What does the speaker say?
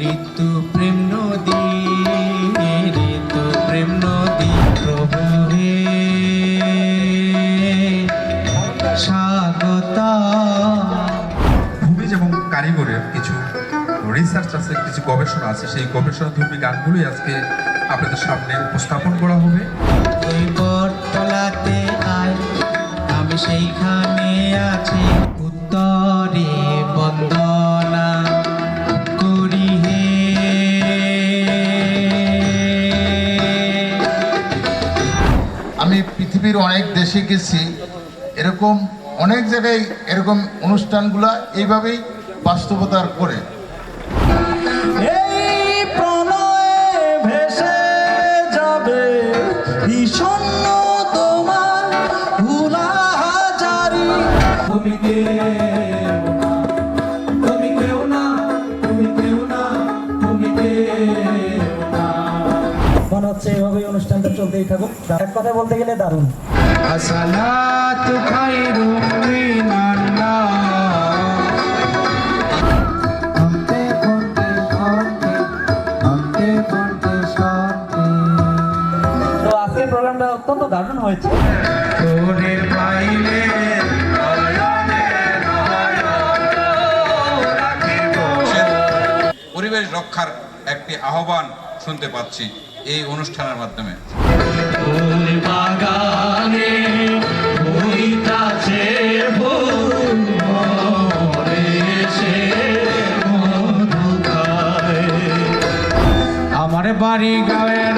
ঋতু প্রেম নদী ঋতু প্রেম নদী প্রভু হে। স্বাগতা। ভূমিজ এবং কারিগরের কিছু রিসার্চ আছে কিছু গবেষণা আছে সেই গবেষণাধর্মী গানগুলোই আজকে আপনাদের সামনে উপস্থাপন করা হবে। ওই বটতলাতে আয় আমি সেইখানে আছি। উত্তরে আমি পৃথিবীর অনেক দেশে গেছি, এরকম অনেক জায়গায় এরকম অনুষ্ঠানগুলো এইভাবেই বাস্তবতার করে। তোমার ভুলাহাজারি তুমি মনে হচ্ছে এভাবেই অনুষ্ঠানটা চলতেই থাকুক। এক কথা বলতে গেলে দারুণ। তো আজকের প্রোগ্রামটা অত্যন্ত দারুণ হয়েছে। পরিবেশ রক্ষার একটি আহ্বান শুনতে পাচ্ছি। এই অনুষ্ঠানের মাধ্যমে। আমার বাড়ি গাঁয়ের